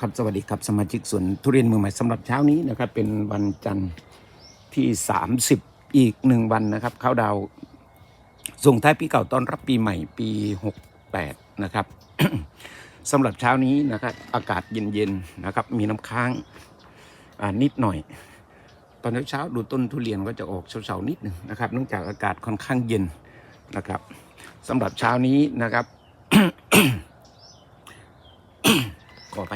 ครับสวัสดีครับสมาชิกสวนทุเรียนมือใหม่สำหรับเช้านี้นะครับเป็นวันจันทร์ที่ 30 อีกหนึ่งวันนะครับเข้าดาวส่งท้ายปีเก่าต้อนรับปีใหม่ปี 68 นะครับสำหรับเช้านี้นะครับอากาศเย็นๆนะครับมีน้ำค้างนิดหน่อย ตอนเช้าดูต้นทุเรียนก็จะออกเฉาๆนิดหนึ่งนะครับเนื่องจากอากาศค่อนข้างเย็นนะครับสำหรับเช้านี้นะครับขอไป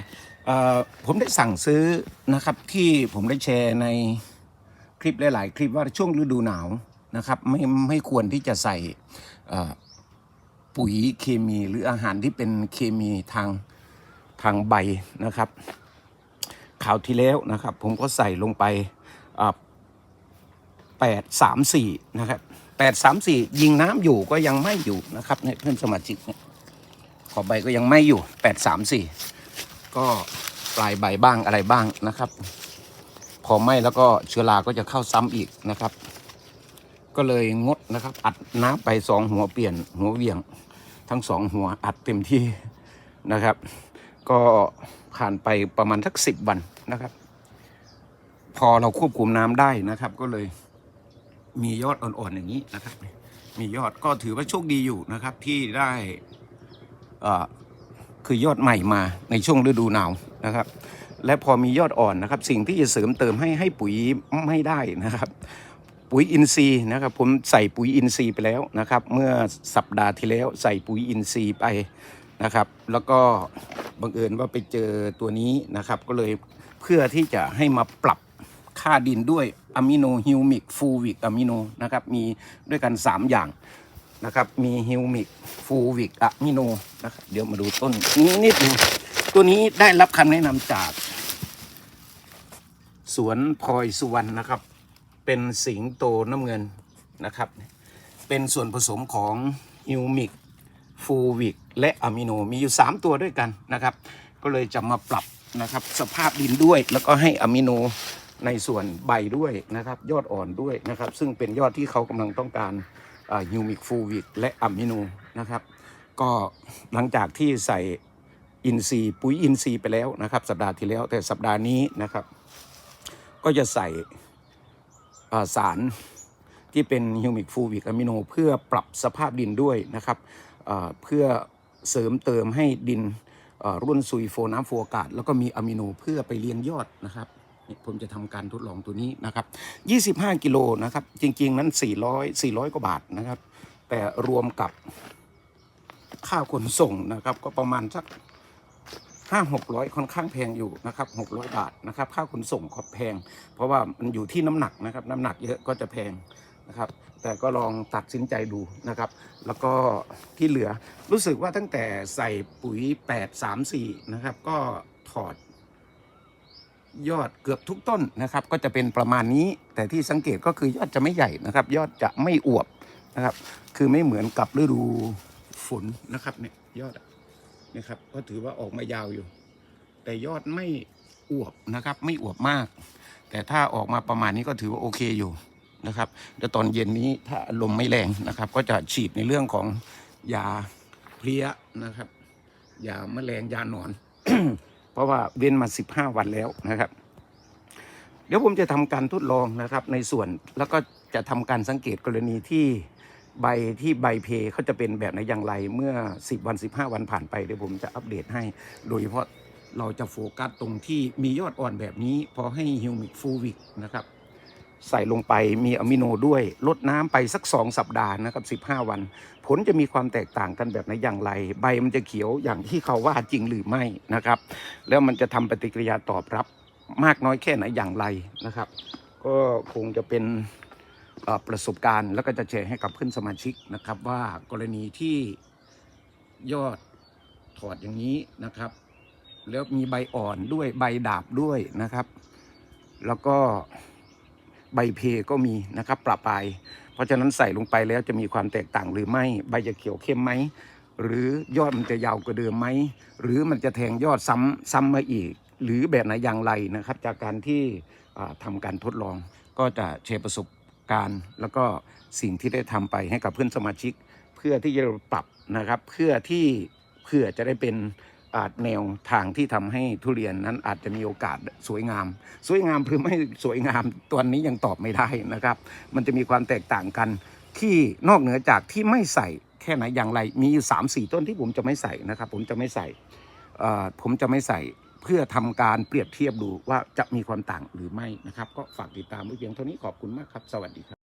ผมได้สั่งซื้อนะครับที่ผมได้แชร์ในคลิปหลาย ๆ คลิปว่าช่วงฤดูหนาวนะครับไม่ไม่ควรที่จะใส่ปุ๋ยเคมีหรืออาหารที่เป็นเคมีทางทางใบนะครับข่าวที่แล้วนะครับ ผมก็ใส่ลงไปแปดสามสี่นะครับแปดสามสี่ยิงน้ำอยู่ก็ยังไม่อยู่นะครับเนี่ยเพื่อนสมาชิกเนี่ยขอบใบก็ยังไม่อยู่แปดสามสี่ ก็ปลายใบบ้างอะไรบ้างนะครับ พอไหมแล้วก็เชื้อราก็จะเข้าซ้ำอีกนะครับ ก็เลยงดนะครับ อัดน้ำไปสองหัวเปลี่ยนหัวเวี่ยง ทั้งสองหัวอัดเต็มที่นะครับ ก็ผ่านไปประมาณสักสิบวันนะครับ พอเราควบคุมน้ำได้นะครับ ก็เลยมียอดอ่อนๆอย่างนี้นะครับ มียอดก็ถือว่าโชคดีอยู่นะครับ ที่ได้เอ่อ คือยอดใหม่มาในช่วงฤดูหนาวนะครับ และพอมียอดอ่อนนะครับ สิ่งที่จะเสริมเติมให้ให้ปุ๋ยไม่ได้นะครับ ปุ๋ยอินทรีย์นะครับ ผมใส่ปุ๋ยอินทรีย์ไปแล้วนะครับ เมื่อสัปดาห์ที่แล้วใส่ปุ๋ยอินทรีย์ไปนะครับ แล้วก็บังเอิญว่าไปเจอตัวนี้นะครับ ก็เลยเพื่อที่จะให้มาปรับค่าดินด้วยอะมิโนฮิวมิกฟูวิกอะมิโนนะครับ มีด้วยกัน 3 อย่าง นะครับ มีฮิวมิกฟูวิกอะมิโนนะครับ เดี๋ยวมาดูต้นนี้นิดนึงตัวนี้ได้รับคำแนะนำจาก สวนพลอยสุวรรณนะครับ เป็นสิงโตน้ำเงินนะครับ เป็นส่วนผสมของฮิวมิกฟูวิกและอะมิโนมีอยู่ 3 ตัวด้วยกันนะครับ ก็เลยจะมาปรับนะครับ สภาพดินด้วย แล้วก็ให้อะมิโนในส่วนใบด้วยนะครับ ยอดอ่อนด้วยนะครับ ซึ่งเป็นยอดที่เขากำลังต้องการ ฮิวมิกฟูวิกและอะมิโนนะครับ ก็หลังจากที่ใส่อินซีย์ปุ๋ยอินซีย์ไปแล้วนะครับ สัปดาห์ที่แล้วแต่สัปดาห์นี้นะครับ ก็จะใส่อ่าสารที่เป็นฮิวมิกฟูวิกอะมิโนเพื่อปรับสภาพดินด้วยนะครับอ่าเพื่อเสริมเติมให้ดินร่วนซุยโฟน้ำโฟอากาศแล้วก็มีอะมิโนเพื่อไปเลี้ยงยอดนะครับ ผมจะทำการทดลองตัวนี้นะครับ25 กิโลนะครับ จริง ๆ นั้น 400 400 กว่าบาทนะครับ แต่รวมกับค่าขนส่งนะครับ ก็ประมาณสักห้าหกร้อยค่อนข้างแพงอยู่นะครับหกร้อยบาทนะครับ ค่าขนส่งก็แพง เพราะว่ามันอยู่ที่น้ำหนักนะครับ น้ำหนักเยอะก็จะแพงนะครับ แต่ก็ลองตัดสินใจดูนะครับ แล้วก็ที่เหลือรู้สึกว่าตั้งแต่ใส่ปุ๋ย8 3 4นะครับ ก็ถอด ยอดเกือบทุกต้นนะครับ ก็จะเป็นประมาณนี้ แต่ที่สังเกตก็คือยอดจะไม่ใหญ่นะครับ ยอดจะไม่อวบนะครับ คือไม่เหมือนกับฤดูฝนนะครับเนี่ยยอดนะครับ ก็ถือว่าออกมายาวอยู่ แต่ยอดไม่อวบนะครับ ไม่อวบมาก แต่ถ้าออกมาประมาณนี้ก็ถือว่าโอเคอยู่นะครับเดี๋ยวตอนเย็นนี้ถ้าลมไม่แรงนะครับ ก็จะฉีดในเรื่องของยาเพลี้ยนะครับยาแมลงยาหนอน เพราะว่าเว้นมา 15 วันแล้วนะครับ เดี๋ยวผมจะทำการทดลองนะครับในส่วนแล้วก็จะทำการสังเกตกรณีที่ใบที่ใบเพเขาจะเป็นแบบไหนอย่างไรเมื่อ 10 วัน 15 วันผ่านไปเดี๋ยวผมจะอัปเดตให้ โดยเฉพาะเราจะโฟกัสตรงที่มียอดอ่อนแบบนี้ พอให้ฮิวมิกฟูวิกนะครับ ใส่ลงไปมีอะมิโนด้วยลดน้ำไปสัก 2 สัปดาห์นะครับ15 วัน ผลจะมีความแตกต่างกันแบบไหนอย่างไร ใบมันจะเขียวอย่างที่เขาว่าจริงหรือไม่นะครับ แล้วมันจะทำปฏิกิริยาตอบรับมากน้อยแค่ไหนอย่างไรนะครับ ก็คงจะเป็นประสบการณ์ แล้วก็จะแชร์ให้กับเพื่อนสมาชิกนะครับ ว่ากรณีที่ยอดถอดอย่างนี้นะครับ แล้วมีใบอ่อนด้วยใบดาบด้วยนะครับ แล้วก็ ใบเพก็มีนะครับประปราย เพราะฉะนั้นใส่ลงไปแล้วจะมีความแตกต่างหรือไม่ใบจะเขียวเข้มไหมหรือยอดมันจะยาวกว่าเดิมไหมหรือมันจะแทงยอดซ้ำซ้ำมาอีก หรือแบบไหนอย่างไรนะครับ จากการที่อ่าทำการทดลอง ก็จะแชร์ประสบการณ์ แล้วก็สิ่งที่ได้ทำไปให้กับเพื่อนสมาชิก เพื่อที่จะปรับนะครับ เพื่อที่เพื่อจะได้เป็น อาจแนวทางที่ทำให้ทุเรียนนั้นอาจจะมีโอกาสสวยงาม สวยงามหรือไม่สวยงามตัวนี้ยังตอบไม่ได้นะครับ มันจะมีความแตกต่างกันที่นอกเหนือจากที่ไม่ใส่แค่ไหนอย่างไร มีอยู่สามสี่ต้นที่ผมจะไม่ใส่นะครับ ผมจะไม่ใส่ผมจะไม่ใส่เพื่อทำการเปรียบเทียบดูว่าจะมีความต่างหรือไม่นะครับ ก็ฝากติดตามไว้เพียงเท่านี้ขอบคุณมากครับ สวัสดีครับ